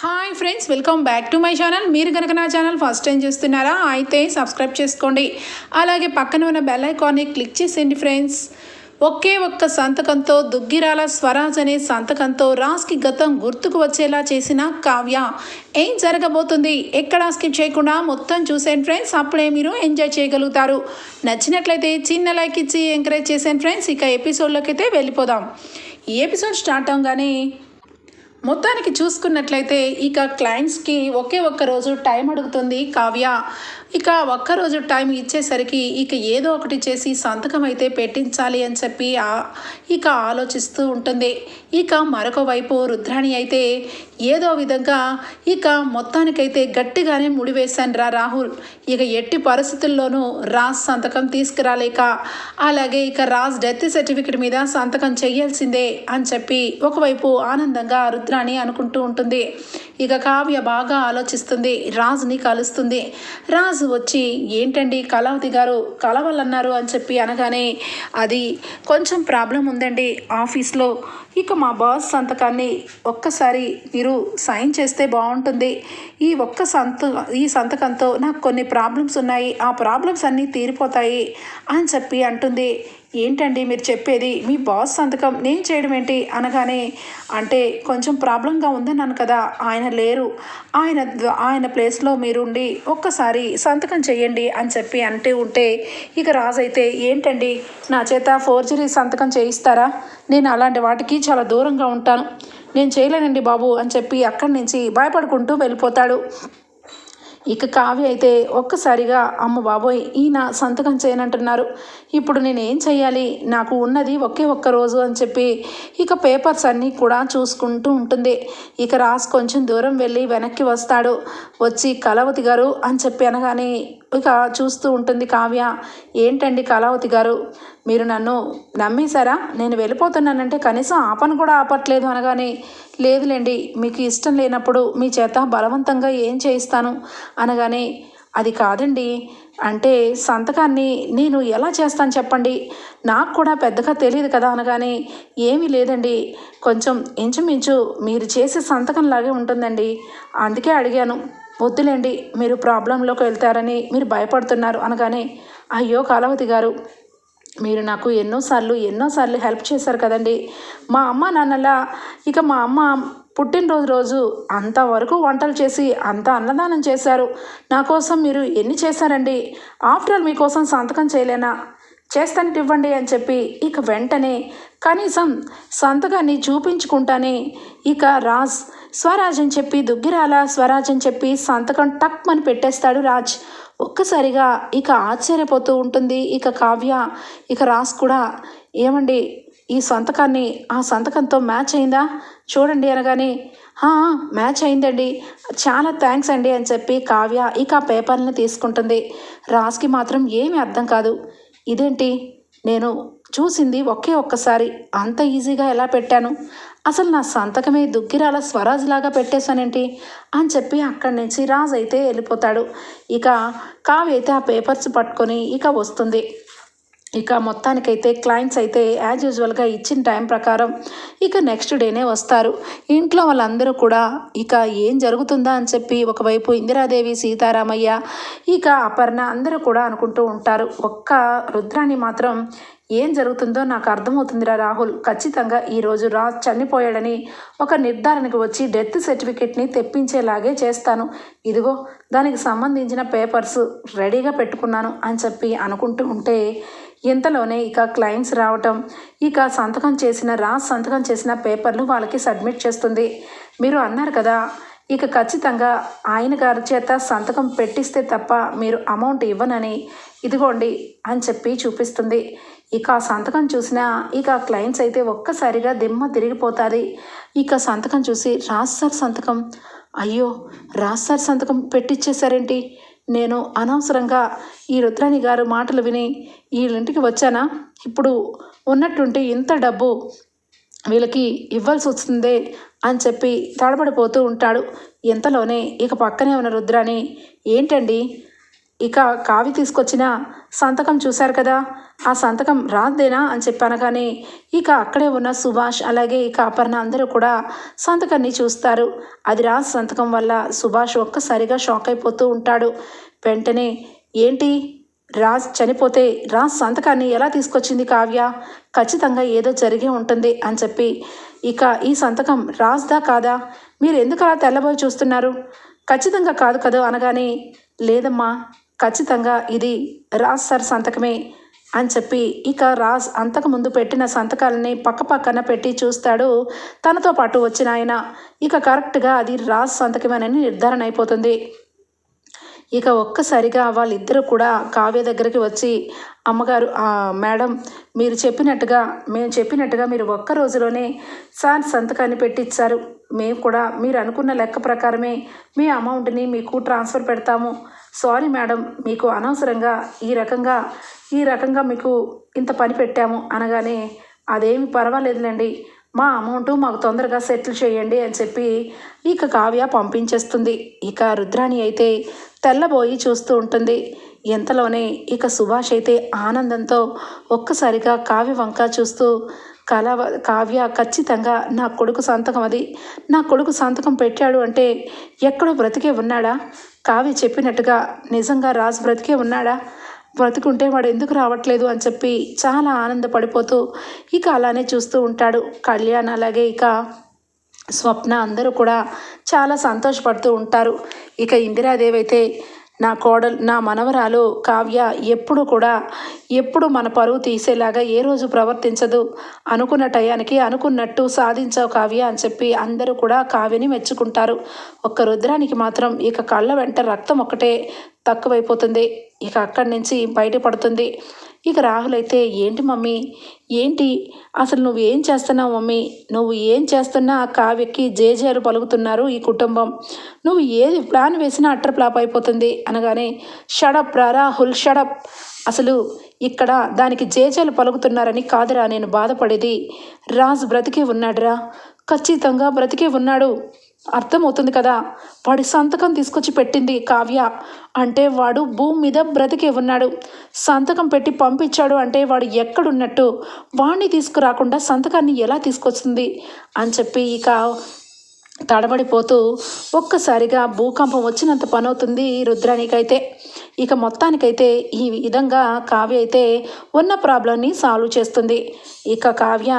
Hi friends welcome back to my channel మీరు కనుక నా ఛానల్ ఫస్ట్ టైం చూస్తున్నారా అయితే సబ్స్క్రైబ్ చేసుకోండి. అలాగే పక్కన ఉన్న బెల్ ఐకాన్ని క్లిక్ చేసేయండి ఫ్రెండ్స్ ఒకే ఒక్క సంతకంతో దుగ్గిరాల స్వరాజ్ అనే సంతకంతో రాస్కి గతం గుర్తుకు వచ్చేలా చేసిన కావ్య. ఏం జరగబోతుంది? ఎక్కడ స్కిప్ చేయకుండా మొత్తం చూసేయండి ఫ్రెండ్స్ అప్పుడే మీరు ఎంజాయ్ చేయగలుగుతారు. నచ్చినట్లయితే చిన్న లైక్ ఇచ్చి ఎంకరేజ్ చేసేయండి ఫ్రెండ్స్ ఇక ఎపిసోడ్లోకి అయితే వెళ్ళిపోదాం. ఈ ఎపిసోడ్ స్టార్ట్ అవగానే మొత్తానికి చూసుకున్నట్లయితే ఇక క్లయింట్స్కి ఒకే ఒక్క రోజు టైం అడుగుతుంది కావ్య. ఇక ఒక్కరోజు టైం ఇచ్చేసరికి ఇక ఏదో ఒకటి చేసి సంతకం అయితే పెట్టించాలి అని చెప్పి ఇక ఆలోచిస్తూ ఉంటుంది. ఇక మరొక వైపు రుద్రాణి అయితే ఏదో విధంగా ఇక మొత్తానికైతే గట్టిగానే ముడివేశాను రా రాహుల్. ఇక ఎట్టి పరిస్థితుల్లోనూ రాజ్ సంతకం తీసుకురాలేక అలాగే ఇక రాజ్ డెత్ సర్టిఫికెట్ మీద సంతకం చేయాల్సిందే అని చెప్పి ఒకవైపు ఆనందంగా రుద్రాణి అనుకుంటూ ఉంటుంది. ఇక కావ్య బాగా ఆలోచిస్తుంది. రాజ్ని కలుస్తుంది. రాజ్ వచ్చి ఏంటండి కళావతి గారు కలవాలన్నారు? అని చెప్పి అనగానే అది కొంచెం ప్రాబ్లం ఉందండి ఆఫీస్లో. ఇక మా బాస్ సంతకాన్ని ఒక్కసారి మీరు సైన్ చేస్తే బాగుంటుంది. ఈ ఒక్క సంత ఈ సంతకంతో నాకు కొన్ని ప్రాబ్లమ్స్ ఉన్నాయి. ఆ ప్రాబ్లమ్స్ అన్నీ తీరిపోతాయి అని చెప్పి అంటుంది. ఏంటండి మీరు చెప్పేది? మీ బాస్ సంతకం నేను చేయడం ఏంటి? అనగానే అంటే కొంచెం ప్రాబ్లంగా ఉందన్నాను కదా ఆయన లేరు. ఆయన ఆయన ప్లేస్లో మీరుండి ఒక్కసారి సంతకం చేయండి అని చెప్పి అంటే ఉంటే ఇక రాజు అయితే ఏంటండి? నా చేత ఫోర్జరీ సంతకం చేయిస్తారా? నేను అలాంటి వాటికి చాలా దూరంగా ఉంటాను. నేను చేయలేనండి బాబు అని చెప్పి అక్కడి నుంచి భయపడుకుంటూ వెళ్ళిపోతాడు. ఇక కావ్య అయితే ఒక్కసారిగా అమ్మ బాబోయ్ ఈయన సంతకం చేయనంటున్నారు. ఇప్పుడు నేనేం చేయాలి నాకు ఉన్నది ఒకే ఒక్క రోజు అని చెప్పి ఇక పేపర్స్ అన్నీ కూడా చూసుకుంటూ ఉంటుంది. ఇక రాసి కొంచెం దూరం వెళ్ళి వెనక్కి వస్తాడు. వచ్చి కలవతి గారు అని చెప్పి అనగానే ఇక చూస్తూ ఉంటుంది కావ్య. ఏంటండి కళావతి గారు? మీరు నన్ను నమ్మేశారా? నేను వెళ్ళిపోతున్నానంటే కనీసం ఆపను కూడా ఆపట్లేదు అనగానే లేదులేండి మీకు ఇష్టం లేనప్పుడు మీ చేత బలవంతంగా ఏం చేయిస్తాను అనగానే అది కాదండి అంటే సంతకాన్ని నేను ఎలా చేస్తాను చెప్పండి? నాకు కూడా పెద్దగా తెలియదు కదా అనగానే ఏమీ లేదండి కొంచెం ఇంచుమించు మీరు చేసే సంతకం లాగే ఉంటుందండి. అందుకే అడిగాను. వద్దులేండి మీరు ప్రాబ్లంలోకి వెళ్తారని మీరు భయపడుతున్నారు అనగానే అయ్యో కాలవతి గారు మీరు నాకు ఎన్నోసార్లు ఎన్నోసార్లు హెల్ప్ చేశారు కదండి. మా అమ్మ నాన్నలా ఇక మా అమ్మ పుట్టినరోజు రోజు అంతవరకు వంటలు చేసి అంత అన్నదానం చేశారు. నా కోసం మీరు ఎన్ని చేశారండి? ఆఫ్టర్ ఆల్ మీకోసం సంతకం చేయలేనా? చేస్తానికి ఇవ్వండి అని చెప్పి ఇక వెంటనే కనీసం సంతకాన్ని చూపించుకుంటానే ఇక రాజ్ స్వరాజ్ అని చెప్పి దుగ్గిరాల స్వరాజ్ అని చెప్పి సంతకం టక్ అని పెట్టేస్తాడు రాజ్. ఒక్కసారిగా ఇక ఆశ్చర్యపోతూ ఉంటుంది. ఇక కావ్య ఇక రాజ్ కూడా. ఏమండి ఈ సంతకాన్ని ఆ సంతకంతో మ్యాచ్ అయిందా? చూడండి అనగానే మ్యాచ్ అయిందండి. చాలా థ్యాంక్స్ అండి అని చెప్పి కావ్య ఇక ఆ పేపర్ని తీసుకుంటుంది. రాజ్కి మాత్రం ఏమీ అర్థం కాదు. ఇదేంటి? నేను చూసింది ఒకే ఒక్కసారి. అంత ఈజీగా ఎలా పెట్టాను? అసలు నా సంతకమే దుగ్గిరాల స్వరాజ్ లాగా పెట్టేశానేంటి? అని చెప్పి అక్కడి నుంచి రాజ్ అయితే వెళ్ళిపోతాడు. ఇక కావ్య అయితే ఆ పేపర్స్ పట్టుకొని ఇక వస్తుంది. ఇక మొత్తానికైతే క్లయింట్స్ అయితే యాజ్ యూజువల్గా ఇచ్చిన టైం ప్రకారం ఇక నెక్స్ట్ డేనే వస్తారు. ఇంట్లో వాళ్ళందరూ కూడా ఇక ఏం జరుగుతుందా అని చెప్పి ఒకవైపు ఇందిరాదేవి సీతారామయ్య ఇక అపర్ణ అందరూ కూడా అనుకుంటూ ఉంటారు. ఒక్క రుద్రాణి మాత్రం ఏం జరుగుతుందో నాకు అర్థమవుతుందిరా రాహుల్. ఖచ్చితంగా ఈరోజు రా చనిపోయాడని ఒక నిర్ధారణకు వచ్చి డెత్ సర్టిఫికెట్ని తెప్పించేలాగే చేస్తాను. ఇదిగో దానికి సంబంధించిన పేపర్స్ రెడీగా పెట్టుకున్నాను అని చెప్పి అనుకుంటూ ఉంటే ఇంతలోనే ఇక క్లయింట్స్ రావటం ఇక సంతకం చేసిన రాజ్ సంతకం చేసిన పేపర్లు వాళ్ళకి సబ్మిట్ చేస్తుంది. మీరు అన్నారు కదా ఇక ఖచ్చితంగా ఆయన గారి చేత సంతకం పెట్టిస్తే తప్ప మీరు అమౌంట్ ఇవ్వనని ఇదిగోండి అని చెప్పి చూపిస్తుంది. ఇక ఆ సంతకం చూసిన ఇక క్లయింట్స్ అయితే ఒక్కసారిగా దిమ్మ తిరిగిపోతుంది ఇక సంతకం చూసి రాజ్ సార్ సంతకం? అయ్యో రాజ్ సార్ సంతకం పెట్టిచ్చేసారేంటి నేను అనవసరంగా ఈ రుద్రాణి గారు మాటలు విని వీళ్ళింటికి వచ్చానా? ఇప్పుడు ఉన్నట్టుండి ఇంత డబ్బు వీళ్ళకి ఇవ్వాల్సి వస్తుందే అని చెప్పి తడబడిపోతూ ఉంటాడు. ఇంతలోనే ఇక పక్కనే ఉన్న రుద్రాణి ఏంటండి? ఇక కావి తీసుకొచ్చిన సంతకం చూశారు కదా. ఆ సంతకం రాద్దేనా అని చెప్పాను కానీ ఇక అక్కడే ఉన్న సుభాష్ అలాగే ఇక అపర్ణ అందరూ కూడా సంతకాన్ని చూస్తారు. అది రాజ్ సంతకం వల్ల సుభాష్ ఒక్కసారిగా షాక్ అయిపోతూ ఉంటాడు. వెంటనే ఏంటి? రాజ్ చనిపోతే రాజ్ సంతకాన్ని ఎలా తీసుకొచ్చింది కావ్య? ఖచ్చితంగా ఏదో జరిగే ఉంటుంది అని చెప్పి ఇక ఈ సంతకం రాజ్దా కాదా? మీరు ఎందుకు అలా తెల్లబోయి చూస్తున్నారు? ఖచ్చితంగా కాదు కదా అనగానే లేదమ్మా ఖచ్చితంగా ఇది రాజ్ సార్ సంతకమే అని చెప్పి ఇక రాజ్ అంతకుముందు పెట్టిన సంతకాలని పక్క పక్కన పెట్టి చూస్తాడు. తనతో పాటు వచ్చిన ఆయన ఇక కరెక్ట్గా అది రాజ్ సంతకమేనని నిర్ధారణ అయిపోతుంది. ఇక ఒక్కసారిగా వాళ్ళిద్దరూ కూడా కావ్య దగ్గరికి వచ్చి అమ్మగారు మేడం మీరు చెప్పినట్టుగా మేము చెప్పినట్టుగా మీరు ఒక్క రోజులోనే సార్ సంతకాన్ని పెట్టించారు మేము కూడా మీరు అనుకున్న లెక్క ప్రకారమే మీ అమౌంట్ని మీకు ట్రాన్స్ఫర్ పెడతాము. సారీ మేడం మీకు అనవసరంగా ఈ రకంగా ఈ రకంగా మీకు ఇంత పని పెట్టాము అనగానే అదేమి పర్వాలేదులేండి మా అమౌంట్ మాకు తొందరగా సెటిల్ చేయండి అని చెప్పి ఇక కావ్య పంపించేస్తుంది. ఇక రుద్రాణి అయితే తెల్లబోయి చూస్తూ ఉంటుంది. ఎంతలోనే ఇక సుభాష్ అయితే ఆనందంతో ఒక్కసారిగా కావ్య వంక చూస్తూ కళ కావ్య ఖచ్చితంగా నా కొడుకు సంతకం అది. నా కొడుకు సంతకం పెట్టాడు అంటే ఎక్కడో బ్రతికే ఉన్నాడా? కావ్య చెప్పినట్టుగా నిజంగా రాజు బ్రతికే ఉన్నాడా? బ్రతుకుంటే వాడు ఎందుకు రావట్లేదు? అని చెప్పి చాలా ఆనందపడిపోతూ ఇక అలానే చూస్తూ ఉంటాడు. కళ్యాణ్ అలాగే ఇక స్వప్న అందరూ కూడా చాలా సంతోషపడుతూ ఉంటారు. ఇక ఇందిరాదేవి అయితే నా కోడలు నా మనవరాలు కావ్య ఎప్పుడు కూడా ఎప్పుడు మన పరువు తీసేలాగా ఏ రోజు ప్రవర్తించదు. అనుకున్న టయానికి అనుకున్నట్టు సాధించావు కావ్య అని చెప్పి అందరూ కూడా కావ్యని మెచ్చుకుంటారు. ఒక్క రుద్రానికి మాత్రం ఇక కళ్ళ వెంట రక్తం ఒక్కటే తక్కువైపోతుంది. ఇక అక్కడి నుంచి బయటపడుతుంది. ఇక రాహుల్ అయితే ఏంటి మమ్మీ? ఏంటి? అసలు నువ్వు ఏం చేస్తున్నావు మమ్మీ? నువ్వు ఏం చేస్తున్నా? ఆ కావ్యకి జేజేలు పలుకుతున్నారు ఈ కుటుంబం. నువ్వు ఏది ప్లాన్ వేసినా అట్టర్ ఫ్లాప్ అయిపోతుంది అనగానే షడప్ రా రాహుల్ షడప్ అసలు ఇక్కడ దానికి జేజేలు పలుకుతున్నారని కాదురా నేను బాధపడేది. రాజు బ్రతికే ఉన్నాడురా. ఖచ్చితంగా బ్రతికే ఉన్నాడు. అర్థమవుతుంది కదా? వాడి సంతకం తీసుకొచ్చి పెట్టింది కావ్య. అంటే వాడు భూమి మీద బ్రతికే ఉన్నాడు. సంతకం పెట్టి పంపించాడు అంటే వాడు ఎక్కడున్నట్టు? వాడిని తీసుకురాకుండా సంతకాన్ని ఎలా తీసుకొస్తుంది? అని చెప్పి ఇక తడబడిపోతూ ఒక్కసారిగా భూకంపం వచ్చినంత పనవుతుంది రుద్రానికైతే. ఇక మొత్తానికైతే ఈ విధంగా కావ్య అయితే ఉన్న ప్రాబ్లంని సాల్వ్ చేస్తుంది. ఇక కావ్య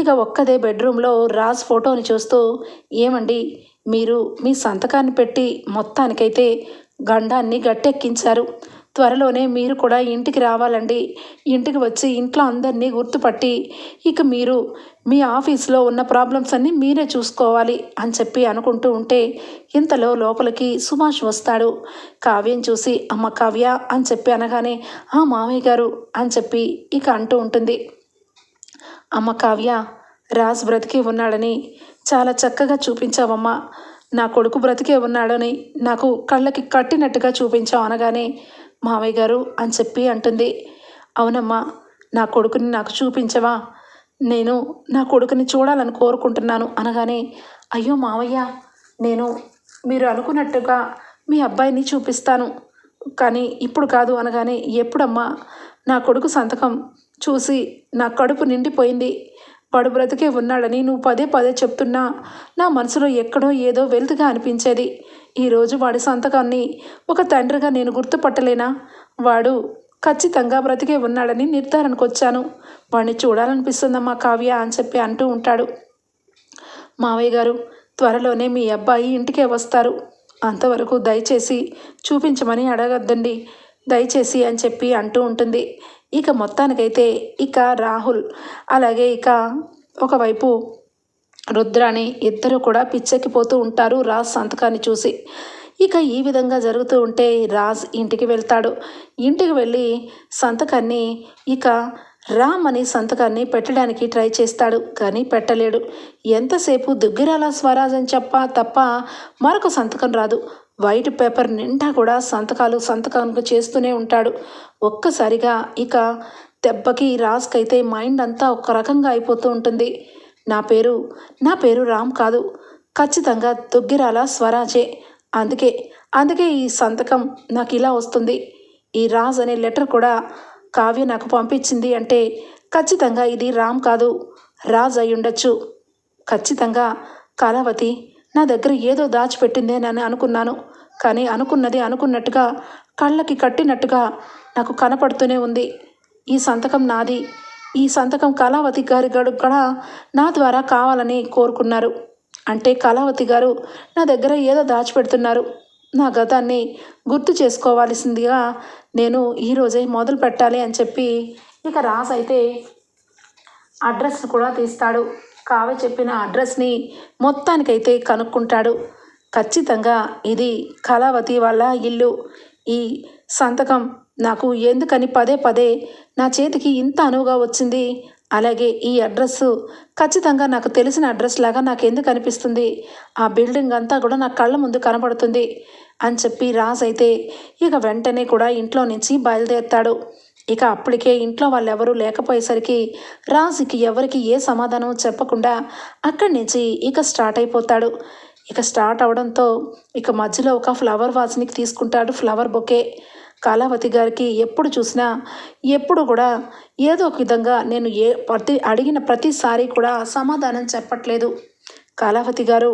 ఇక ఒక్కదే బెడ్రూమ్లో రాజ్ ఫోటోని చూస్తూ ఏమండి మీరు మీ సంతకాన్ని పెట్టి మొత్తానికైతే గండాన్ని గట్టెక్కించారు. త్వరలోనే మీరు కూడా ఇంటికి రావాలండి. ఇంటికి వచ్చి ఇంట్లో అందరినీ గుర్తుపట్టి ఇక మీరు మీ ఆఫీస్లో ఉన్న ప్రాబ్లమ్స్ అన్నీ మీరే చూసుకోవాలి అని చెప్పి అనుకుంటూ ఉంటే ఇంతలో లోపలికి సుభాష్ వస్తాడు. కావ్యం చూసి అమ్మ కావ్య అని చెప్పి అనగానే ఆ మామయ్య గారు అని చెప్పి ఇక అంటూ ఉంటుంది. అమ్మ కావ్య రాజ్ బ్రతికి ఉన్నాడని చాలా చక్కగా చూపించావమ్మా. నా కొడుకు బ్రతికే ఉన్నాడని నాకు కళ్ళకి కట్టినట్టుగా చూపించావు అనగానే మామయ్య గారు అని చెప్పి అంటుంది. అవునమ్మా నా కొడుకుని నాకు చూపించవా? నేను నా కొడుకుని చూడాలని కోరుకుంటున్నాను అనగానే అయ్యో మావయ్య నేను మీరు అనుకున్నట్టుగా మీ అబ్బాయిని చూపిస్తాను. కానీ ఇప్పుడు కాదు అనగానే ఎప్పుడమ్మా నా కొడుకు సంతకం చూసి నా కడుపు నిండిపోయింది. వాడు బ్రతికే ఉన్నాడని నువ్వు పదే పదే చెప్తున్నా నా మనసులో ఎక్కడో ఏదో వెలుతుగా అనిపించేది. ఈరోజు వాడి సంతకాన్ని ఒక తండ్రిగా నేను గుర్తుపట్టలేనా? వాడు ఖచ్చితంగా బ్రతికే ఉన్నాడని నిర్ధారణకు వచ్చాను వాడిని చూడాలనిపిస్తుందమ్మా కావ్య అని చెప్పి అంటూ ఉంటాడు. మావయ్య గారు త్వరలోనే మీ అబ్బాయి ఇంటికే వస్తారు. అంతవరకు దయచేసి చూపించమని అడగద్దండి. దయచేసి అని చెప్పి అంటూ ఉంటుంది. ఇక మొత్తానికైతే ఇక రాహుల్ అలాగే ఇక ఒకవైపు రుద్రాని ఇద్దరు కూడా పిచ్చెక్కిపోతూ ఉంటారు రాజ్ సంతకాన్ని చూసి. ఇక ఈ విధంగా జరుగుతూ ఉంటే రాజ్ ఇంటికి వెళ్తాడు. ఇంటికి వెళ్ళి సంతకాన్ని ఇక రామ్ అనే సంతకాన్ని పెట్టడానికి ట్రై చేస్తాడు కానీ పెట్టలేడు. ఎంతసేపు దుగ్గిరాల స్వరాజ్ అని చెప్ప తప్ప మరొక సంతకం రాదు. వైట్ పేపర్ నిండా కూడా సంతకాలు సంతకాలు చేస్తూనే ఉంటాడు. ఒక్కసారిగా ఇక దెబ్బకి రాజ్కైతే మైండ్ అంతా ఒక రకంగా అయిపోతూ ఉంటుంది. నా పేరు నా పేరు రామ్ కాదు. ఖచ్చితంగా దుగ్గిరాల స్వరాజే. అందుకే అందుకే ఈ సంతకం నాకు ఇలా వస్తుంది. ఈ రాజ్ అనే లెటర్ కూడా కావ్య నాకు పంపించింది అంటే ఖచ్చితంగా ఇది రామ్ కాదు. రాజ్ అయి ఉండొచ్చు. ఖచ్చితంగా కళావతి నా దగ్గర ఏదో దాచిపెట్టిందేనని అనుకున్నాను. కానీ అనుకున్నది అనుకున్నట్టుగా కళ్ళకి కట్టినట్టుగా నాకు కనపడుతూనే ఉంది. ఈ సంతకం నాది. ఈ సంతకం కళావతి గారి గడు కూడా నా ద్వారా కావాలని కోరుకున్నారు. అంటే కళావతి గారు నా దగ్గర ఏదో దాచిపెడుతున్నారు. నా గతాన్ని గుర్తు చేసుకోవాల్సిందిగా నేను ఈరోజే మొదలు పెట్టాలి అని చెప్పి ఇక రాజ్ అయితే అడ్రస్ కూడా తీస్తాడు. కావే చెప్పిన అడ్రస్ని మొత్తానికైతే కనుక్కుంటాడు. ఖచ్చితంగా ఇది కళావతి వాళ్ళ ఇల్లు. ఈ సంతకం నాకు ఎందుకని పదే పదే నా చేతికి ఇంత అనువుగా వచ్చింది? అలాగే ఈ అడ్రస్ ఖచ్చితంగా నాకు తెలిసిన అడ్రస్ లాగా నాకు ఎందుకు అనిపిస్తుంది? ఆ బిల్డింగ్ అంతా కూడా నా కళ్ళ ముందు కనబడుతుంది అని చెప్పి రాజ్ అయితే ఇక వెంటనే కూడా ఇంట్లో నుంచి బయలుదేరుతాడు. ఇక అప్పటికే ఇంట్లో వాళ్ళెవరూ లేకపోయేసరికి రాజుకి ఎవరికి ఏ సమాధానం చెప్పకుండా అక్కడి నుంచి ఇక స్టార్ట్ అయిపోతాడు. ఇక స్టార్ట్ అవడంతో ఇక మధ్యలో ఒక ఫ్లవర్ వాజ్ని తీసుకుంటాడు ఫ్లవర్ బొకే. కళావతి గారికి ఎప్పుడు చూసినా ఎప్పుడు కూడా ఏదో ఒక విధంగా నేను ఏ ప్రతి అడిగిన ప్రతిసారి కూడా సమాధానం చెప్పట్లేదు. కళావతి గారు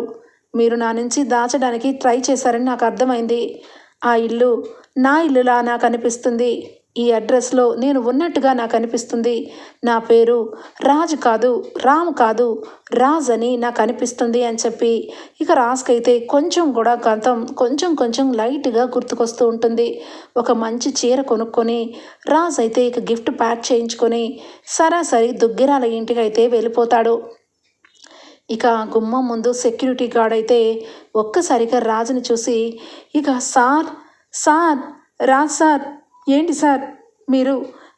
మీరు నా నుంచి దాచడానికి ట్రై చేశారని నాకు అర్థమైంది. ఆ ఇల్లు నా ఇల్లులా నాకు అనిపిస్తుంది. ఈ అడ్రస్లో నేను ఉన్నట్టుగా నాకు అనిపిస్తుంది. నా పేరు రాజ్ కాదు రామ్ కాదు రాజ్ అని నాకు అనిపిస్తుంది అని చెప్పి ఇక రాజ్కైతే కొంచెం కూడా గతం కొంచెం కొంచెం లైట్గా గుర్తుకొస్తూ ఉంటుంది. ఒక మంచి చీర కొనుక్కొని రాజ్ అయితే ఇక గిఫ్ట్ ప్యాక్ చేయించుకొని సరాసరి దుగ్గిరాల ఇంటికి అయితే వెళ్ళిపోతాడు. ఇక గుమ్మం ముందు సెక్యూరిటీ గార్డ్ అయితే ఒక్కసారిగా రాజుని చూసి ఇక సార్ సార్ రాజ్ సార్ ఏంటి సార్? మీరు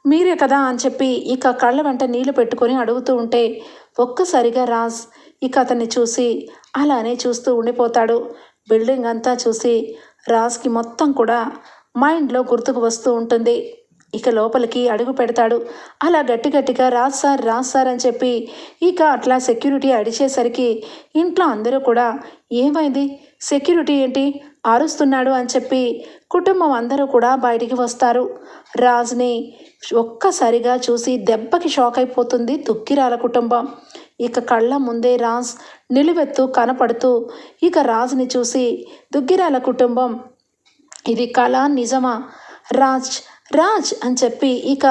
మీరే కదా అని చెప్పి ఇక కళ్ళ వెంట నీళ్ళు పెట్టుకొని అడుగుతూ ఉంటే ఒక్కసారిగా రాజ్ ఇక అతన్ని చూసి అలానే చూస్తూ ఉండిపోతాడు. బిల్డింగ్ అంతా చూసి రాజ్కి మొత్తం కూడా మైండ్లో గుర్తుకు వస్తూ ఉంటుంది. ఇక లోపలికి అడుగు పెడతాడు. అలా గట్టి గట్టిగా రాజ్ సార్ రాజ్ సార్ అని చెప్పి ఇక అట్లా సెక్యూరిటీ అడిచేసరికి ఇంట్లో అందరూ కూడా ఏమైంది? సెక్యూరిటీ ఏంటి? అరుస్తున్నాడు అని చెప్పి కుటుంబం అందరూ కూడా బయటికి వస్తారు. రాజ్ని ఒక్కసారిగా చూసి దెబ్బకి షాక్ అయిపోతుంది దుక్కిరాల కుటుంబం. ఇక కళ్ళ ముందే రాజ్ నిలువెత్తు కనపడుతూ ఇక రాజ్ని చూసి దుగ్గిరాల కుటుంబం ఇది కళ నిజమా? రాజ్ రాజ్ అని చెప్పి ఇక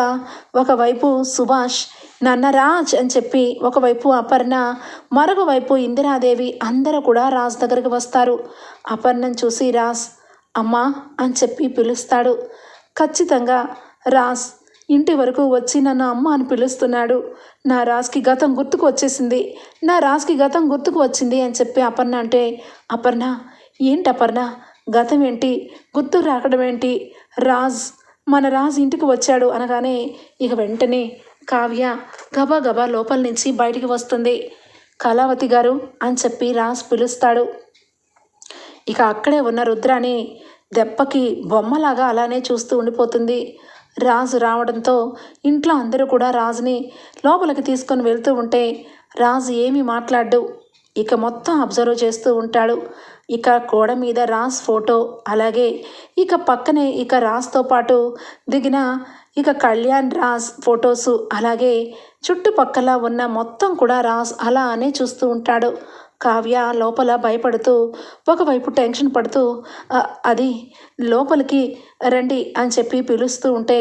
ఒకవైపు సుభాష్ నాన్న రాజ్ అని చెప్పి ఒకవైపు అపర్ణ మరొక వైపు ఇందిరాదేవి అందరూ కూడా రాజ్ దగ్గరికి వస్తారు. అపర్ణను చూసి రాజ్ అమ్మా అని చెప్పి పిలుస్తాడు. ఖచ్చితంగా రాజ్ ఇంటి వరకు వచ్చి నన్ను అమ్మ అని పిలుస్తున్నాడు. నా రాజ్కి గతం గుర్తుకు వచ్చేసింది. నా రాజ్కి గతం గుర్తుకు వచ్చింది అని చెప్పి అపర్ణ అంటే అపర్ణ ఏంటి అపర్ణ? గతం ఏంటి? గుర్తుకు రాకడం ఏంటి? రాజ్ మన రాజ్ ఇంటికి వచ్చాడు అనగానే ఇక వెంటనే కావ్య గబా లోపల నుంచి బయటికి వస్తుంది. కళావతి గారు అని చెప్పి రాజ్ పిలుస్తాడు. ఇక అక్కడే ఉన్న రుద్రాని దెబ్బకి బొమ్మలాగా అలానే చూస్తూ ఉండిపోతుంది. రాజు రావడంతో ఇంట్లో అందరూ కూడా రాజుని లోపలికి తీసుకొని వెళ్తూ ఉంటే రాజు ఏమీ మాట్లాడు ఇక మొత్తం అబ్జర్వ్ చేస్తూ ఉంటాడు. ఇక గోడ మీద రాజ్ ఫోటో అలాగే ఇక పక్కనే ఇక రాజ్తో పాటు దిగిన ఇక కళ్యాణ్ రాజ్ ఫొటోసు అలాగే చుట్టుపక్కల ఉన్న మొత్తం కూడా రాజ్ అలానే చూస్తూ ఉంటాడు. కావ్య లోపల భయపడుతూ ఒకవైపు టెన్షన్ పడుతూ అది లోపలికి రండి అని చెప్పి పిలుస్తూ ఉంటే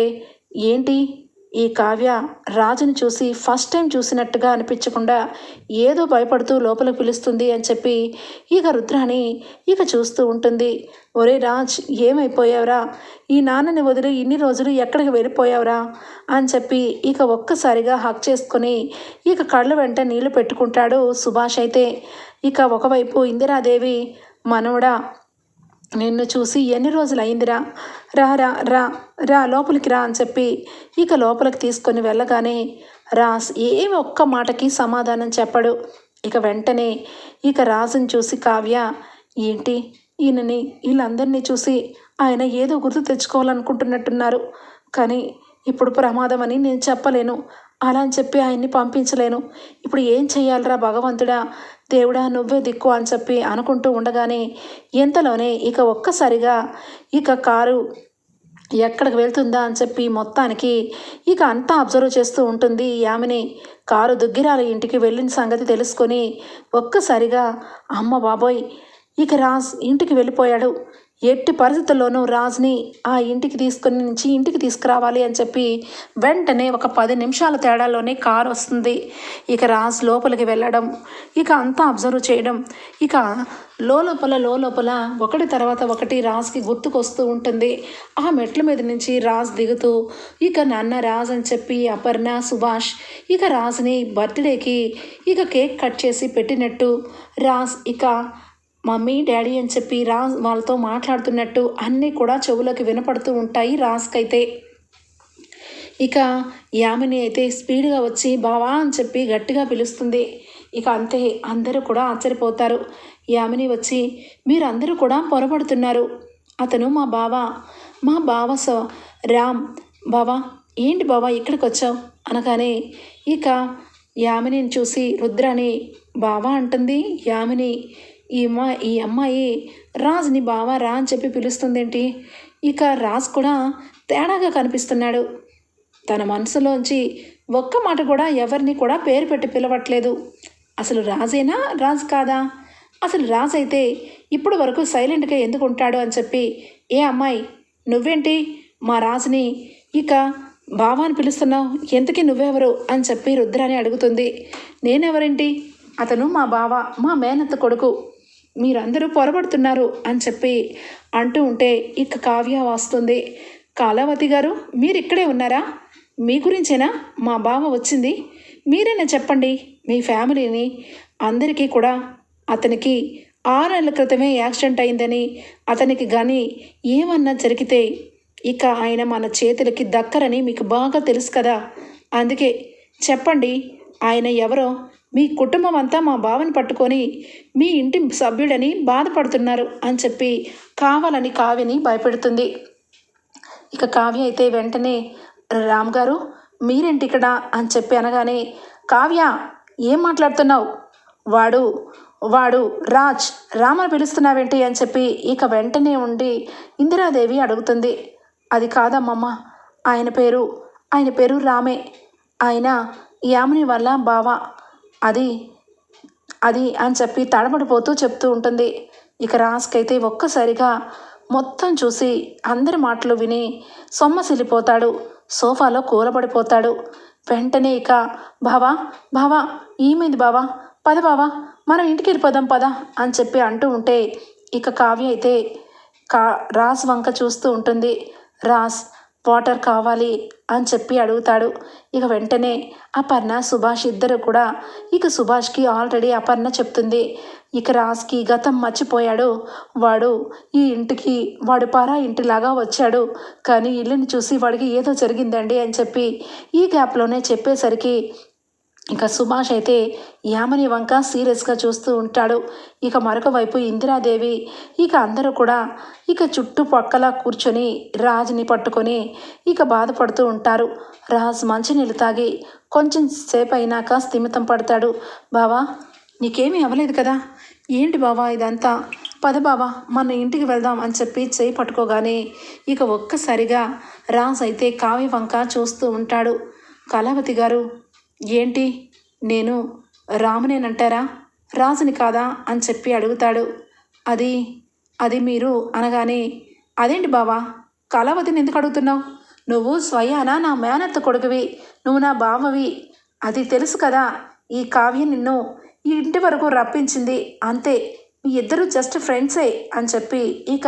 ఏంటి? ఈ కావ్య రాజుని చూసి ఫస్ట్ టైం చూసినట్టుగా అనిపించకుండా ఏదో భయపడుతూ లోపలికి పిలుస్తుంది అని చెప్పి ఇక రుద్రాని ఇక చూస్తూ ఉంటుంది. ఒరే రాజ్ ఏమైపోయావురా? ఈ నాన్నని వదిలి ఇన్ని రోజులు ఎక్కడికి వెళ్ళిపోయావురా? అని చెప్పి ఇక ఒక్కసారిగా హక్ చేసుకొని ఇక కళ్ళ వెంట నీళ్ళు పెట్టుకుంటాడు సుభాష్ అయితే. ఇక ఒకవైపు ఇందిరాదేవి మనవడా నిన్ను చూసి ఎన్ని రోజులు అయిందిరా రా రా రా రా లోపలికి రా అని చెప్పి ఇక లోపలికి తీసుకొని వెళ్ళగానే రాస్ ఏమి ఒక్క మాటకి సమాధానం చెప్పడు. ఇక వెంటనే ఇక రాజుని చూసి కావ్య ఏంటి? ఈయనని వీళ్ళందరినీ చూసి ఆయన ఏదో గుర్తు తెచ్చుకోవాలనుకుంటున్నట్టున్నారు. కానీ ఇప్పుడు ప్రమాదం అని నేను చెప్పలేను. అలా అని చెప్పి ఆయన్ని పంపించలేను. ఇప్పుడు ఏం చెయ్యాలిరా భగవంతుడా? దేవుడా నువ్వే దిక్కు అని చెప్పి అనుకుంటూ ఉండగానే ఇంతలోనే ఇక ఒక్కసారిగా ఇక కారు ఎక్కడికి వెళ్తుందా అని చెప్పి మొత్తానికి ఇక అంతా అబ్జర్వ్ చేస్తూ ఉంటుంది ఆమెని కారు దుగ్గిరాల ఇంటికి వెళ్ళిన సంగతి తెలుసుకొని ఒక్కసారిగా అమ్మ బాబోయ్ ఇక రాజ్ ఇంటికి వెళ్ళిపోయాడు. ఎట్టి పరిస్థితుల్లోనూ రాజ్ని ఆ ఇంటికి తీసుకుని నుంచి ఇంటికి తీసుకురావాలి అని చెప్పి వెంటనే ఒక పది నిమిషాల తేడాలోనే కారు వస్తుంది. ఇక రాజ్ లోపలికి వెళ్ళడం ఇక అంతా అబ్జర్వ్ చేయడం ఇక లోపల లోపల ఒకటి తర్వాత ఒకటి రాజ్కి గుర్తుకొస్తూ ఉంటుంది. ఆ మెట్ల మీద నుంచి రాజ్ దిగుతూ ఇక నాన్న రాజ్ అని చెప్పి అపర్ణ సుభాష్ ఇక రాజ్ని బర్త్డేకి ఇక కేక్ కట్ చేసి పెట్టినట్టు రాజ్ ఇక మమ్మీ డాడీ అని చెప్పి రాజ్ వాళ్ళతో మాట్లాడుతున్నట్టు అన్నీ కూడా చెవులకు వినపడుతూ ఉంటాయి రాజ్కైతే ఇక యామిని అయితే స్పీడ్గా వచ్చి బావా అని చెప్పి గట్టిగా పిలుస్తుంది. ఇక అంతే అందరూ కూడా ఆశ్చర్యపోతారు. యామిని వచ్చి మీరందరూ కూడా పొరపడుతున్నారు. అతను మా బావ. మా బావ సో రామ్. బావా ఏంటి బావా ఇక్కడికి వచ్చావు అనగానే ఇక యామినిని చూసి రుద్రాని బావా అంటుంది. యామిని ఈ అమ్మ ఈ అమ్మాయి రాజ్ని బావా రా అని చెప్పి పిలుస్తుందేంటి? ఇక రాజ్ కూడా తేడాగా కనిపిస్తున్నాడు. తన మనసులోంచి ఒక్క మాట కూడా ఎవరిని కూడా పేరు పెట్టి పిలవట్లేదు. అసలు రాజేనా? రాజు కాదా? అసలు రాజ్ అయితే ఇప్పుడు వరకు సైలెంట్గా ఎందుకు ఉంటాడు అని చెప్పి ఏ అమ్మాయి నువ్వేంటి మా రాజుని? ఇక బావా అని పిలుస్తున్నావు ఎంతకీ నువ్వెవరు అని చెప్పి రుద్రాని అడుగుతుంది. నేనెవరేంటి? అతను మా బావ మా మేనత్త కొడుకు. మీరందరూ పొరబడుతున్నారు అని చెప్పి అంటూ ఉంటే ఇక కావ్య వస్తుంది. కాలావతి గారు మీరు ఇక్కడే ఉన్నారా? మీ గురించేనా? మా బావ వచ్చింది. మీరైనా చెప్పండి? మీ ఫ్యామిలీని అందరికీ కూడా అతనికి ఆరు నెలల క్రితమే యాక్సిడెంట్ అయిందని అతనికి కానీ ఏమన్నా జరిగితే ఇక ఆయన మన చేతులకి దక్కరని మీకు బాగా తెలుసు కదా. అందుకే చెప్పండి ఆయన ఎవరో మీ కుటుంబం అంతా మా బావని పట్టుకొని మీ ఇంటి సభ్యుడని బాధపడుతున్నారు అని చెప్పి కావాలని కావ్యని భయపెడుతుంది. ఇక కావ్య అయితే వెంటనే రామ్ గారు మీరేంటి ఇక్కడ? అని చెప్పి అనగానే కావ్య ఏం మాట్లాడుతున్నావు? వాడు వాడు రాజ్ రామని పిలుస్తున్నావేంటి? అని చెప్పి ఇక వెంటనే ఉండి ఇందిరాదేవి అడుగుతుంది. అది కాదమ్మమ్మ ఆయన పేరు ఆయన పేరు రామే. ఆయన యామిని వల్ల బావ. అది అది అని చెప్పి తడబడిపోతూ చెప్తూ ఉంటుంది. ఇక రాజ్కైతే ఒక్కసారిగా మొత్తం చూసి అందరి మాటలు విని సొమ్మసిల్లిపోతాడు సోఫాలో కూలబడిపోతాడు. వెంటనే ఇక బావా బావా ఏమైంది బావా? పద బావా మనం ఇంటికి వెళ్ళిపోదాం పద అని చెప్పి అంటూ ఉంటే ఇక కావ్య అయితే కా రాస్ వంక చూస్తూ ఉంటుంది. రాస్ వాటర్ కావాలి అని చెప్పి అడుగుతాడు. ఇక వెంటనే అపర్ణ సుభాష్ ఇద్దరు కూడా ఇక సుభాష్కి ఆల్రెడీ అపర్ణ చెప్తుంది. ఇక రాజ్కి గతం మర్చిపోయాడు. వాడు ఈ ఇంటికి వాడు పరా ఇంటిలాగా వచ్చాడు. కానీ ఇల్లుని చూసి వాడికి ఏదో జరిగిందండి అని చెప్పి ఈ గ్యాప్లోనే చెప్పేసరికి ఇక సుభాష్ అయితే యామని వంక సీరియస్గా చూస్తూ ఉంటాడు. ఇక మరొక వైపు ఇందిరాదేవి ఇక అందరూ కూడా ఇక చుట్టుపక్కల కూర్చొని రాజుని పట్టుకొని ఇక బాధపడుతూ ఉంటారు. రాజ్ మంచినీళ్ళు తాగి కొంచెం సేపు అయినాక స్థిమితం పడతాడు. బావా నీకేమీ అవ్వలేదు కదా? ఏంటి బావా ఇదంతా? పద బావా మన ఇంటికి వెళ్దాం అని చెప్పి చేయి పట్టుకోగానే ఇక ఒక్కసారిగా రాజ్ అయితే కావ్య వంక చూస్తూ ఉంటాడు. కళావతి గారు ఏంటి? నేను రామునేనంటారా? రాజుని కాదా? అని చెప్పి అడుగుతాడు. అది అది మీరు అనగానే అదేంటి బావా? కళావతిని ఎందుకు అడుగుతున్నావు? నువ్వు స్వయాన నా మేనత్త కొడుకువి నువ్వు నా బావవి. అది తెలుసు కదా ఈ కావ్యం నిన్ను ఈ ఇంటి వరకు రప్పించింది. అంతే మీ ఇద్దరు జస్ట్ ఫ్రెండ్సే అని చెప్పి ఇక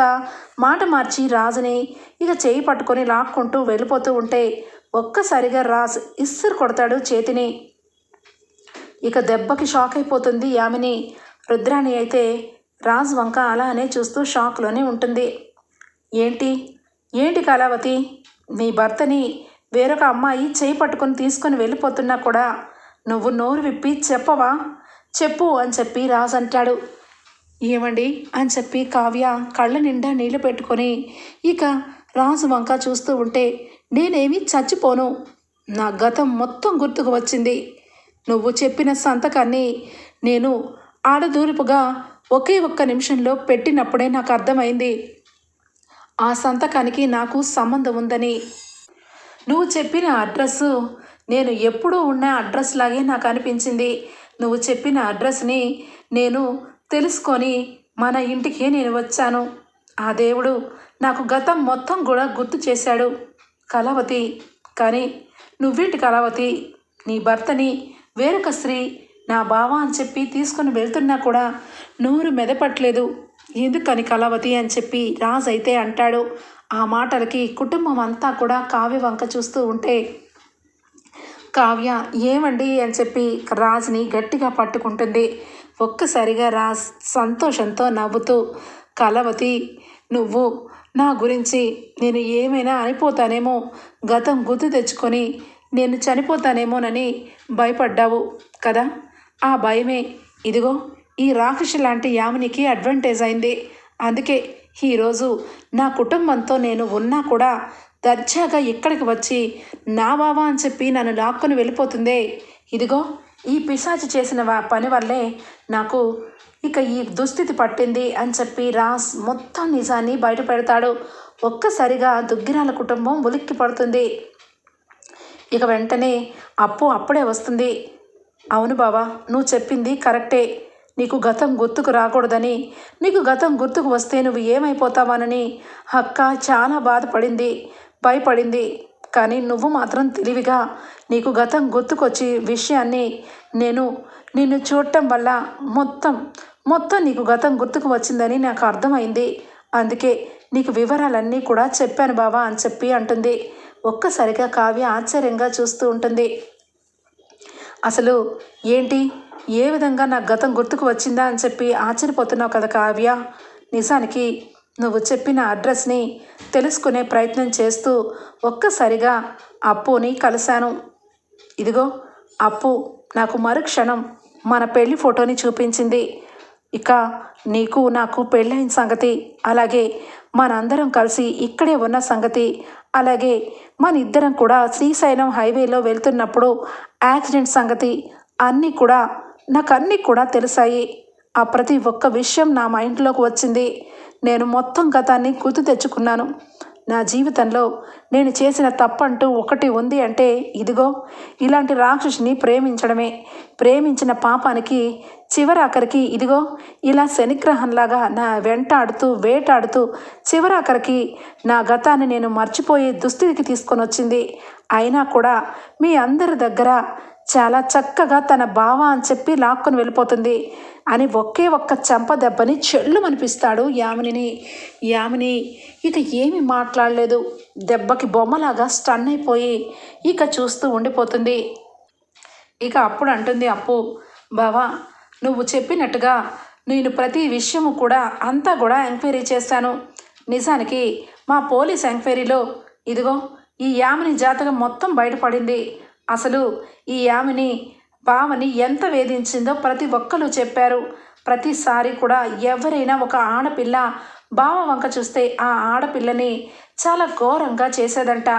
మాట మార్చి రాజుని ఇక చేయి పట్టుకొని లాక్కుంటూ వెళ్ళిపోతూ ఉంటే ఒక్కసారిగా రాజ్ ఇస్సురు కొడతాడు చేతిని. ఇక దెబ్బకి షాక్ అయిపోతుంది యామిని. రుద్రాణి అయితే రాజ్ వంక అలానే చూస్తూ షాక్లోనే ఉంటుంది. ఏంటి? ఏంటి కళావతి? నీ భర్తని వేరొక అమ్మాయి చేయి పట్టుకొని తీసుకొని వెళ్ళిపోతున్నా కూడా నువ్వు నోరు విప్పి చెప్పవా? చెప్పు అని చెప్పి రాజ్ అంటాడు. ఏమండి? అని చెప్పి కావ్య కళ్ళ నిండా నీళ్ళు పెట్టుకొని ఇక రాజు వంక చూస్తూ ఉంటే నేనేమి చచ్చిపోను. నా గతం మొత్తం గుర్తుకు వచ్చింది. నువ్వు చెప్పిన సంతకాన్ని నేను ఆడదూరుపుగా ఒకే ఒక్క నిమిషంలో పెట్టినప్పుడే నాకు అర్థమైంది. ఆ సంతకానికి నాకు సంబంధం ఉందని. నువ్వు చెప్పిన అడ్రస్సు నేను ఎప్పుడూ ఉన్న అడ్రస్ లాగే నాకు అనిపించింది. నువ్వు చెప్పిన అడ్రస్ని నేను తెలుసుకొని మన ఇంటికి నేను వచ్చాను. ఆ దేవుడు నాకు గతం మొత్తం కూడా గుర్తు చేశాడు కళావతి. కానీ నువ్వేంటి కళావతి? నీ భర్తని వేరొక స్త్రీ నా బావ అని చెప్పి తీసుకొని వెళ్తున్నా కూడా నూరు మెదపట్లేదు. ఎందుకని కళావతి అని చెప్పి రాజ్ అయితే అంటాడు. ఆ మాటలకి కుటుంబం అంతా కూడా కావ్య వంక చూస్తూ ఉంటే కావ్య ఏమండి అని చెప్పి రాజ్ని గట్టిగా పట్టుకుంటుంది. ఒక్కసారిగా రాజ్ సంతోషంతో నవ్వుతూ కలవతి నువ్వు నా గురించి నేను ఏమైనా అనిపోతానేమో గతం గుర్తు తెచ్చుకొని నేను చనిపోతానేమోనని భయపడ్డావు కదా? ఆ భయమే. ఇదిగో ఈ రాక్షసి లాంటి యామినికి అడ్వాంటేజ్ అయింది. అందుకే ఈరోజు నా కుటుంబంతో నేను ఉన్నా కూడా దర్జాగా ఇక్కడికి వచ్చి నా బావా అని చెప్పి నన్ను లాక్కొని వెళ్ళిపోతుందే. ఇదిగో ఈ పిశాచి చేసిన పని వల్లే నాకు ఇక ఈ దుస్థితి పట్టింది అని చెప్పి రాస్ మొత్తం నిజాన్ని బయట పెడతాడు ఒక్కసారిగా దుగ్గిరాల కుటుంబం ఉలిక్కి పడుతుంది. ఇక వెంటనే అప్పు అప్పుడే వస్తుంది. అవును బావా నువ్వు చెప్పింది కరెక్టే. నీకు గతం గుర్తుకు రాకూడదని నీకు గతం గుర్తుకు వస్తే నువ్వు ఏమైపోతావానని అక్క చాలా బాధపడింది భయపడింది. కానీ నువ్వు మాత్రం తెలివిగా నీకు గతం గుర్తుకొచ్చి విషయాన్ని నేను నిన్ను చూడటం వల్ల మొత్తం మొత్తం నీకు గతం గుర్తుకు వచ్చిందని నాకు అర్థమైంది. అందుకే నీకు వివరాలన్నీ కూడా చెప్పాను బావా అని చెప్పి అంటుంది. ఒక్కసారిగా కావ్య ఆశ్చర్యంగా చూస్తూ ఉంటుంది. అసలు ఏంటి? ఏ విధంగా నాకు గతం గుర్తుకు వచ్చిందా అని చెప్పి ఆశ్చర్యపోతున్నావు కదా కావ్య? నిజానికి నువ్వు చెప్పిన అడ్రస్ని తెలుసుకునే ప్రయత్నం చేస్తూ ఒక్కసారిగా అప్పుని కలిశాను. ఇదిగో అప్పు నాకు మరుక్షణం మన పెళ్ళి ఫోటోని చూపించింది. ఇక నీకు నాకు పెళ్ళైన సంగతి అలాగే మనందరం కలిసి ఇక్కడే ఉన్న సంగతి అలాగే మన ఇద్దరం కూడా శ్రీశైలం హైవేలో వెళ్తున్నప్పుడు యాక్సిడెంట్ సంగతి అన్నీ కూడా నాకు అన్నీ కూడా తెలిసాయి. ఆ ప్రతి ఒక్క విషయం నా మైండ్లోకి వచ్చింది. నేను మొత్తం గతాన్ని గుర్తు తెచ్చుకున్నాను. నా జీవితంలో నేను చేసిన తప్పంటూ ఒకటి ఉంది అంటే ఇదిగో ఇలాంటి రాక్షసుని ప్రేమించడమే. ప్రేమించిన పాపానికి చివరాఖరికి ఇదిగో ఇలా శనిగ్రహంలాగా నా వెంటాడుతూ వేటాడుతూ చివరాఖరికి నా గతాన్ని నేను మర్చిపోయే దుస్థితికి తీసుకొని వచ్చింది అయినా కూడా మీ అందరి దగ్గర చాలా చక్కగా తన బావ అని చెప్పి లాక్కొని వెళ్ళిపోతుంది. అని ఒకే ఒక్క చెంప దెబ్బని చెల్లు అనిపిస్తాడు యామినిని. యామిని ఇక ఏమి మాట్లాడలేదు. దెబ్బకి బొమ్మలాగా స్టన్ అయిపోయి ఇక చూస్తూ ఉండిపోతుంది. ఇక అప్పుడు అంటుంది అప్పు బావా నువ్వు చెప్పినట్టుగా నేను ప్రతి విషయము కూడా అంతా కూడా ఎంక్వైరీ చేశాను నిజానికి మా పోలీస్ ఎంక్వైరీలో ఇదిగో ఈ యామిని జాతకం మొత్తం బయటపడింది. అసలు ఈ యామిని భావని ఎంత వేధించిందో ప్రతి ఒక్కరు చెప్పారు. ప్రతిసారి కూడా ఎవరైనా ఒక ఆడపిల్ల బావ వంక చూస్తే ఆ ఆడపిల్లని చాలా ఘోరంగా చేసేదంట.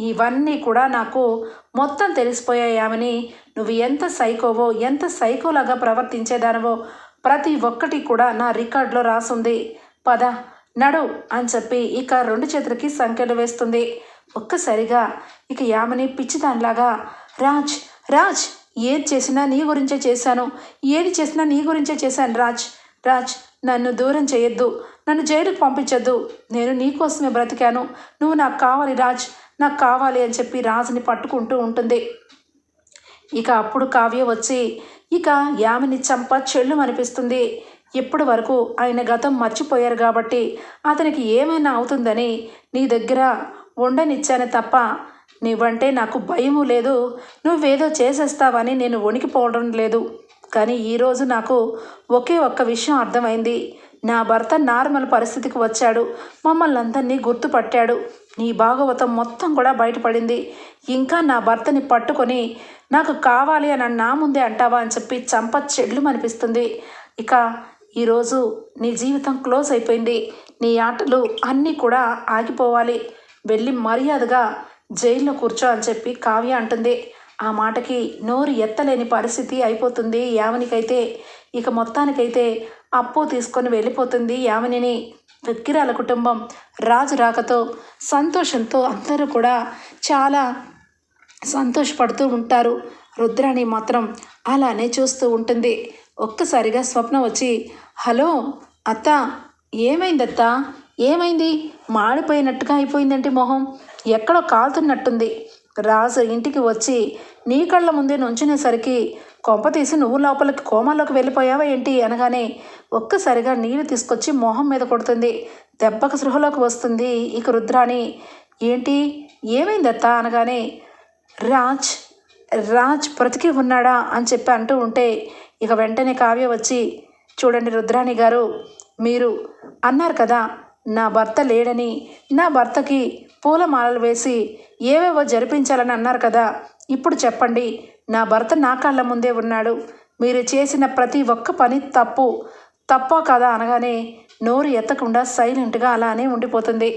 ఇవన్నీ కూడా నాకు మొత్తం తెలిసిపోయాయామని నువ్వు ఎంత సైకోవో ఎంత సైకోలాగా ప్రవర్తించేదానవో ప్రతి ఒక్కటి కూడా నా రికార్డులో రాసుంది. పద నడు అని చెప్పి ఇక రెండు చేతులకి సంఖ్యలు వేస్తుంది. ఒక్కసారిగా ఇక యామని పిచ్చిదానిలాగా రాజ్ రాజ్ ఏది చేసినా నీ గురించే చేశాను ఏది చేసినా నీ గురించే చేశాను రాజ్ రాజ్ నన్ను దూరం చేయొద్దు నన్ను జైలుకు పంపించొద్దు నేను నీ కోసమే బ్రతికాను నువ్వు నాకు కావాలి రాజ్ నాకు కావాలి అని చెప్పి రాజుని పట్టుకుంటూ ఉంటుంది. ఇక అప్పుడు కావ్య వచ్చి ఇక యామిని చంప చెల్లు అనిపిస్తుంది. ఇప్పటి వరకు ఆయన గతం మర్చిపోయారు కాబట్టి అతనికి ఏమైనా అవుతుందని నీ దగ్గర ఉండనిచ్చాను తప్ప నువ్వంటే నాకు భయము లేదు. నువ్వేదో చేసేస్తావని నేను వణికిపోవడం లేదు. కానీ ఈరోజు నాకు ఒకే ఒక్క విషయం అర్థమైంది. నా భర్త నార్మల్ పరిస్థితికి వచ్చాడు. మమ్మల్ని అందరినీ గుర్తుపట్టాడు. నీ భాగవతం మొత్తం కూడా బయటపడింది. ఇంకా నా భర్తని పట్టుకొని నాకు కావాలి అని నా ముందే అంటావా అని చెప్పి చంప చెడ్లు అనిపిస్తుంది ఇక ఈరోజు నీ జీవితం క్లోజ్ అయిపోయింది. నీ ఆటలు అన్నీ కూడా ఆగిపోవాలి. వెళ్ళి మర్యాదగా జైల్లో కూర్చో అని చెప్పి కావ్య అంటుంది. ఆ మాటకి నోరు ఎత్తలేని పరిస్థితి అయిపోతుంది. యావనికైతే ఇక మొత్తానికైతే అప్పు తీసుకొని వెళ్ళిపోతుంది యామినిని విక్కిరాల కుటుంబం రాజు రాకతో సంతోషంతో అందరూ కూడా చాలా సంతోషపడుతూ ఉంటారు. రుద్రాణి మాత్రం అలానే చూస్తూ ఉంటుంది. ఒక్కసారిగా స్వప్న వచ్చి హలో అత్త ఏమైందత్తా? ఏమైంది? మాడిపోయినట్టుగా అయిపోయిందంటే మొహం? ఎక్కడో కాలుతున్నట్టుంది. రాజు ఇంటికి వచ్చి నీ కళ్ళ ముందే నుంచునేసరికి కొంప తీసి నువ్వు లోపలికి కోమాలోకి వెళ్ళిపోయావా ఏంటి అనగానే ఒక్కసారిగా నీళ్ళు తీసుకొచ్చి మొహం మీద కొడుతుంది. దెబ్బకు సృహలోకి వస్తుంది ఇక రుద్రాణి. ఏంటి? ఏమైందత్త అనగానే రాజ్ రాజ్ బ్రతికి ఉన్నాడా అని చెప్పి అంటూ ఉంటే ఇక వెంటనే కావ్య వచ్చి చూడండి రుద్రాణి గారు మీరు అన్నారు కదా నా భర్త లేడని నా భర్తకి పూలమాలలు వేసి ఏవేవో జరిపించాలని అన్నారు కదా. ఇప్పుడు చెప్పండి నా భర్త నా కళ్ళ ముందే ఉన్నాడు. మీరు చేసిన ప్రతి ఒక్క పని తప్పు తప్ప కదా అనగానే నోరు ఎత్తకుండా సైలెంట్గా అలానే ఉండిపోతుంది.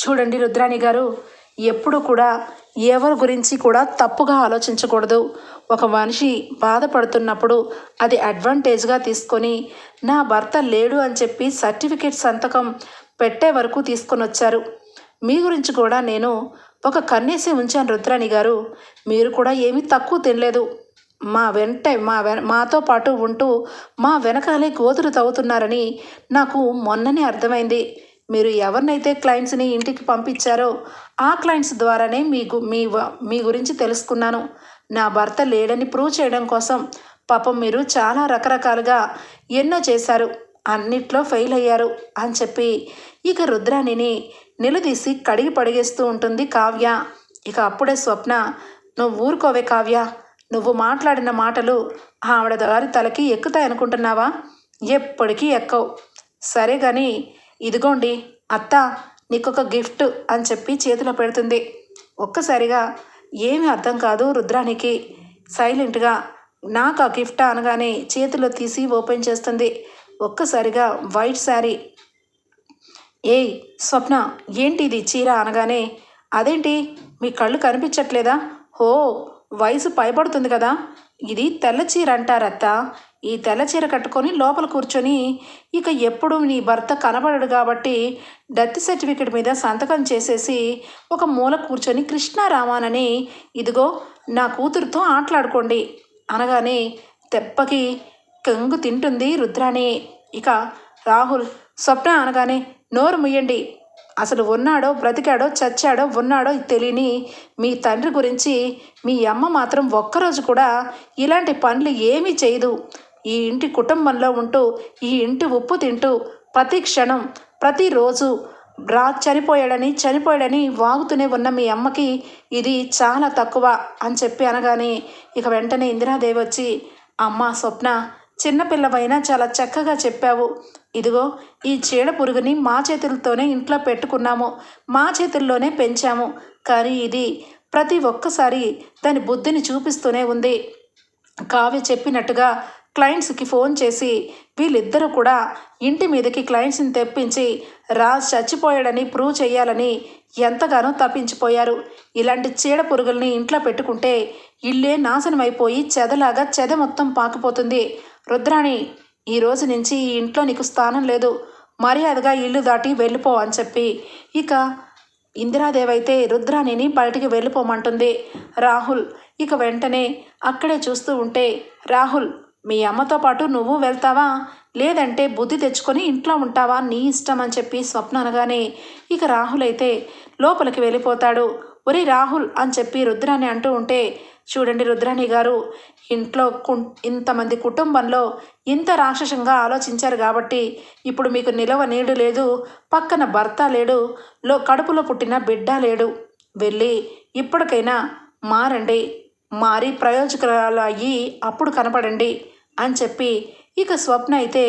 చూడండి రుద్రాణి గారు ఎప్పుడు కూడా ఎవరి గురించి కూడా తప్పుగా ఆలోచించకూడదు. ఒక మనిషి బాధపడుతున్నప్పుడు అది అడ్వాంటేజ్గా తీసుకొని నా భర్త లేడు అని చెప్పి సర్టిఫికేట్ సంతకం పెట్టే వరకు తీసుకొని వచ్చారు. మీ గురించి కూడా నేను ఒక కన్నేసి ఉంచాను రుద్రాణి గారు. మీరు కూడా ఏమీ తక్కువ తినలేదు. మా వెంట మా వెన మాతో పాటు ఉంటూ మా వెనకాలే గోతులు తవ్వుతున్నారని నాకు మొన్ననే అర్థమైంది. మీరు ఎవరినైతే క్లయింట్స్ని ఇంటికి పంపించారో ఆ క్లయింట్స్ ద్వారానే మీ గు మీ వ- మీ గురించి తెలుసుకున్నాను. నా భర్త లేడని ప్రూవ్ చేయడం కోసం పాపం మీరు చాలా రకరకాలుగా ఎన్నో చేశారు అన్నిట్లో ఫెయిల్ అయ్యారు అని చెప్పి ఇక రుద్రాణిని నిలదీసి కడిగి పడిగేస్తూ ఉంటుంది కావ్య. ఇక అప్పుడే స్వప్న నువ్వు ఊరుకోవే కావ్య నువ్వు మాట్లాడిన మాటలు ఆవిడ దారి తలకి ఎక్కుతాయనుకుంటున్నావా? ఎప్పటికీ ఎక్కవు. సరే కానీ ఇదిగోండి అత్త నీకొక గిఫ్ట్ అని చెప్పి చేతిలో పెడుతుంది. ఒక్కసారిగా ఏమీ అర్థం కాదు రుద్రానికి. సైలెంట్గా నాకు ఆ గిఫ్ట్ అనగానే చేతిలో తీసి ఓపెన్ చేస్తుంది. ఒక్కసారిగా వైట్ శారీ. ఏయ్ స్వప్న ఏంటి ఇది చీర అనగానే అదేంటి? మీ కళ్ళు కనిపించట్లేదా? హో వయసు పైబడుతుంది కదా. ఇది తెల్ల చీర అంటారత్త. ఈ తెల్ల చీర కట్టుకొని లోపల కూర్చొని ఇక ఎప్పుడు నీ భర్త కనబడడు కాబట్టి డెత్ సర్టిఫికెట్ మీద సంతకం చేసేసి ఒక మూల కూర్చొని కృష్ణారామానని ఇదిగో నా కూతురుతో ఆటలాడుకోండి అనగానే తెప్పకి కంగు తింటుంది రుద్రాణి. ఇక రాహుల్ స్వప్న అనగానే నోరు ముయ్యండి అసలు ఉన్నాడో బ్రతికాడో చచ్చాడో ఉన్నాడో తెలియని మీ తండ్రి గురించి మీ అమ్మ మాత్రం ఒక్కరోజు కూడా ఇలాంటి పనులు ఏమీ చేయదు. ఈ ఇంటి కుటుంబంలో ఉంటూ ఈ ఇంటి ఉప్పు తింటూ ప్రతి క్షణం ప్రతిరోజు రా చనిపోయాడని చనిపోయాడని వాగుతూనే ఉన్న మీ అమ్మకి ఇది చాలా తక్కువ అని చెప్పి అనగానే ఇక వెంటనే ఇందిరాదేవి వచ్చి అమ్మ స్వప్న చిన్నపిల్లవైనా చాలా చక్కగా చెప్పావు. ఇదిగో ఈ చీడ పురుగుని మా చేతులతోనే ఇంట్లో పెట్టుకున్నాము. మా చేతుల్లోనే పెంచాము. కానీ ఇది ప్రతి ఒక్కసారి దాని బుద్ధిని చూపిస్తూనే ఉంది. కావ్య చెప్పినట్టుగా క్లయింట్స్కి ఫోన్ చేసి వీళ్ళిద్దరూ కూడా ఇంటి మీదకి క్లయింట్స్ని తెప్పించి రాజ్ చచ్చిపోయాడని ప్రూవ్ చేయాలని ఎంతగానో తప్పించిపోయారు. ఇలాంటి చీడ పురుగుల్ని ఇంట్లో పెట్టుకుంటే ఇల్లే నాశనం అయిపోయి చెదలాగా చెద మొత్తం పాకిపోతుంది. రుద్రాణి ఈ రోజు నుంచి ఈ ఇంట్లో నీకు స్థానం లేదు. మర్యాదగా ఇల్లు దాటి వెళ్ళిపో అని చెప్పి. ఇక ఇందిరాదేవి అయితే రుద్రాణిని బయటికి వెళ్ళిపోమంటుంది. రాహుల్ ఇక వెంటనే అక్కడే చూస్తూ ఉంటే రాహుల్ మీ అమ్మతో పాటు నువ్వు వెళ్తావా? లేదంటే బుద్ధి తెచ్చుకొని ఇంట్లో ఉంటావా? నీ ఇష్టం అని చెప్పి స్వప్న అనగానే ఇక రాహుల్ అయితే లోపలికి వెళ్ళిపోతాడు. ఒరే రాహుల్ అని చెప్పి రుద్రాణి అంటూ ఉంటే చూడండి రుద్రాణి గారు ఇంట్లో కు ఇంతమంది కుటుంబంలో ఇంత రాక్షసంగా ఆలోచించారు కాబట్టి ఇప్పుడు మీకు నిలవ నీడు లేదు పక్కన భర్త లేడు లో కడుపులో పుట్టిన బిడ్డ లేడు. వెళ్ళి ఇప్పటికైనా మారండి. మారి ప్రయోజకురాలు అయ్యి అప్పుడు కనపడండి అని చెప్పి ఇక స్వప్న అయితే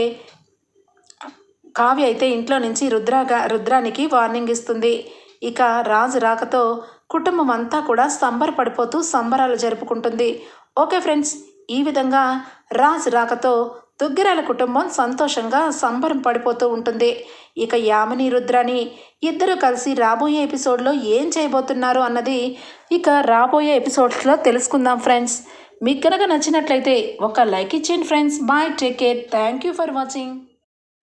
కావ్య అయితే ఇంట్లో నుంచి రుద్రాగా రుద్రానికి వార్నింగ్ ఇస్తుంది. ఇక రాజు రాకతో కుటుంబం అంతా కూడా సంబరపడిపోతూ సంబరాలు జరుపుకుంటుంది. ఓకే ఫ్రెండ్స్ ఈ విధంగా రాజు రాకతో దుగ్గిరాల కుటుంబం సంతోషంగా సంబరం పడిపోతూ ఉంటుంది. ఇక యామిని రుద్రాని ఇద్దరు కలిసి రాబోయే ఎపిసోడ్లో ఏం చేయబోతున్నారు అన్నది ఇక రాబోయే ఎపిసోడ్స్లో తెలుసుకుందాం ఫ్రెండ్స్. మీకు కనుక నచ్చినట్లయితే ఒక లైక్ ఇచ్చేయండి friends. Bye take care. Thank you for watching.